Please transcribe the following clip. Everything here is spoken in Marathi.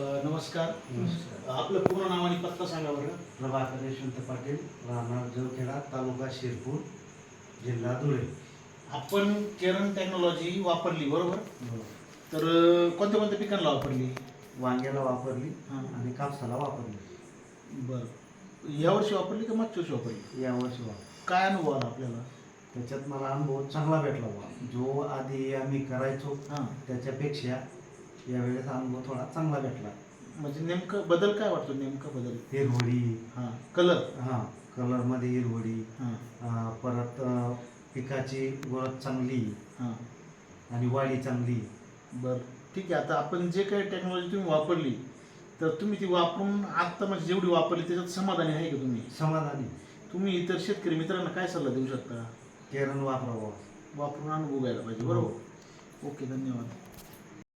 नमस्कार. नमस्कार. आपलं पूर्ण नाव आणि पत्ता सांगा बरं. प्रभाकर यशवंत पाटील राहणार जवखेडा तालुका शिरपूर जिल्हा धुळे. आपण केरन टेक्नॉलॉजी वापरली बरोबर? तर अं, कोणत्या कोणत्या पिकांना वापरली? वांग्याला वापरली हां. आणि कापसाला वापरली. बरं. या वर्षी वापरली का मागच्या वर्षी वापरली? यावर्षी वापर काय अनुभव आला आपल्याला? त्याच्यात मला अनुभव चांगला भेटला बुवा. जो आधी आम्ही करायचो हां. त्याच्यापेक्षा यावेळेस अनुभव थोडा चांगला भेटला. म्हणजे नेमकं बदल काय वाटतो? नेमका बदल? हिरवडी. हां. कलर? हां. कलरमध्ये हिरवडी. हां. अं, परत अं, पिकाची ग्रोथ चांगली. हां. आणि वाढी चांगली. बरं. ठीक आहे. आता आपण जे काही टेक्नॉलॉजी तुम्ही वापरली तर तुम्ही ती वापरून आत्ता म्हणजे जेवढी वापरली त्याच्यात समाधानी आहे का तुम्ही? समाधानी. तुम्ही इतर शेतकरी मित्रांना काय सल्ला देऊ शकता? केरन वापरावं. वापरून अनुभव घ्यायला पाहिजे. बरोबर. ओके. धन्यवाद.